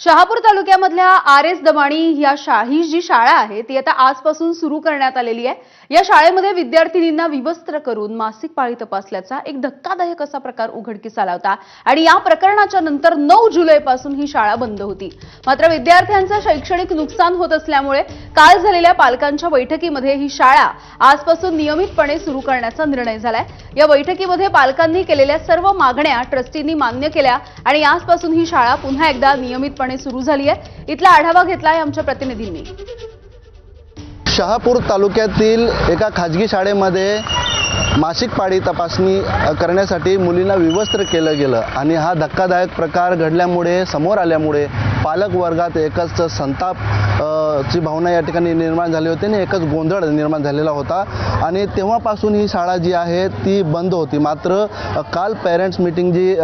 शहापूर तालुक्यामधल्या R S Damani या शा ही जी शाळा आहे ती आता आजपासून सुरू करण्यात आलेली आहे. या शाळेमध्ये विद्यार्थिनींना विवस्त्र करून मासिक पाळी तपासल्याचा एक धक्कादायक असा प्रकार उघडकीस आला होता. आणि या प्रकरणाच्या नंतर नऊ जुलैपासून ही शाळा बंद होती. मात्र विद्यार्थ्यांचं शैक्षणिक नुकसान होत असल्यामुळे काल झालेल्या पालकांच्या बैठकीमध्ये ही शाळा आजपासून नियमितपणे सुरू करण्याचा निर्णय झालाय. या बैठकीमध्ये पालकांनी केलेल्या सर्व मागण्या ट्रस्टींनी मान्य केल्या आणि आजपासून ही शाळा पुन्हा एकदा नियमितपणे सुरू झाली आहे. इथला आढावा घेतलाय आमच्या प्रतिनिधींनी. शहापूर तालुक्यातील एका खाजगी शाळेमध्ये मासिक पाळी तपासणी करण्यासाठी मुलींना विवस्त्र केलं गेलं आणि हा धक्कादायक प्रकार घडल्यामुळे समोर आल्यामुळे पालक वर्गात एकच संताप ची भावना या ठिकाणी निर्माण झाली होती आणि एकच गोंधळ निर्माण झालेला होता. आणि तेव्हापासून ही शाळा जी आहे ती बंद होती. मात्र काल पेरेंट्स मीटिंग जी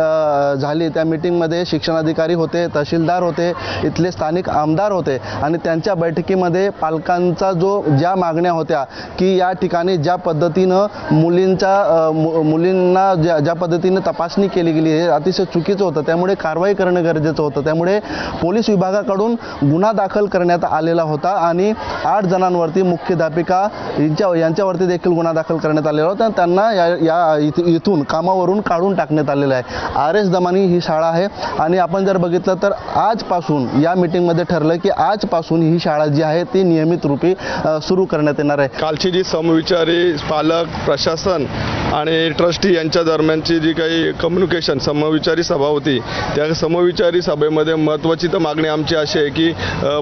झाली त्या मीटिंगमध्ये शिक्षणाधिकारी होते तहसीलदार होते इथले स्थानिक आमदार होते आणि त्यांच्या बैठकीमध्ये पालकांचा जो ज्या मागण्या होत्या की या ठिकाणी ज्या पद्धतीनं मुलींच्या मु- मुलींना ज्या ज्या पद्धतीनं तपासणी केली गेली हे अतिशय चुकीचं होतं. त्यामुळे कारवाई करणं गरजेचं होतं. त्यामुळे पोलीस विभागाकडून गुन्हा दाखल करण्यात आलेला होता आणि आठ जणांवरती मुख्याध्यापिका यांच्या यांच्यावरती देखील गुन्हा दाखल करण्यात आलेला होता. त्यांना या या इथून कामावरून काढून टाकण्यात आलेलं आहे. आर एस दमानी ही शाळा आहे आणि आपण जर बघितलं तर आजपासून या मिटिंगमध्ये ठरलं की आजपासून ही शाळा जी आहे ती नियमित रूपी सुरू करण्यात येणार आहे. कालची जी समविचारी पालक प्रशासन आणि ट्रस्टी यांच्या दरम्यानची जी काही कम्युनिकेशन समविचारी सभा होती त्या समविचारी सभेमध्ये महत्त्वाची तर मागणी आमची अशी आहे की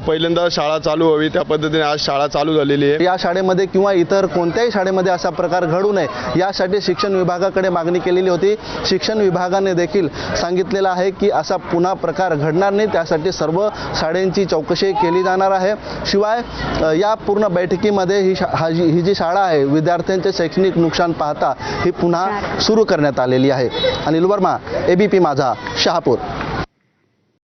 पहिल्यांदा शाळा चालू व्हावी त्या पद्धतीने आज शाळा चालू झालेली आहे. या शाळेमध्ये किंवा इतर कोणत्याही शाळेमध्ये असा प्रकार घडू नये यासाठी शिक्षण विभागाकडे मागणी केलेली होती. शिक्षण विभागाने देखील सांगितलेलं आहे की असा पुन्हा प्रकार घडणार नाही त्यासाठी सर्व शाळेंची चौकशी केली जाणार आहे. शिवाय या पूर्ण बैठकीमध्ये ही शा हा जी ही जी शाळा आहे विद्यार्थ्यांचे शैक्षणिक नुकसान पाहता ही पुन्हा सुरू करण्यात आलेली आहे. अनिल वर्मा एबीपी माझा शहापूर.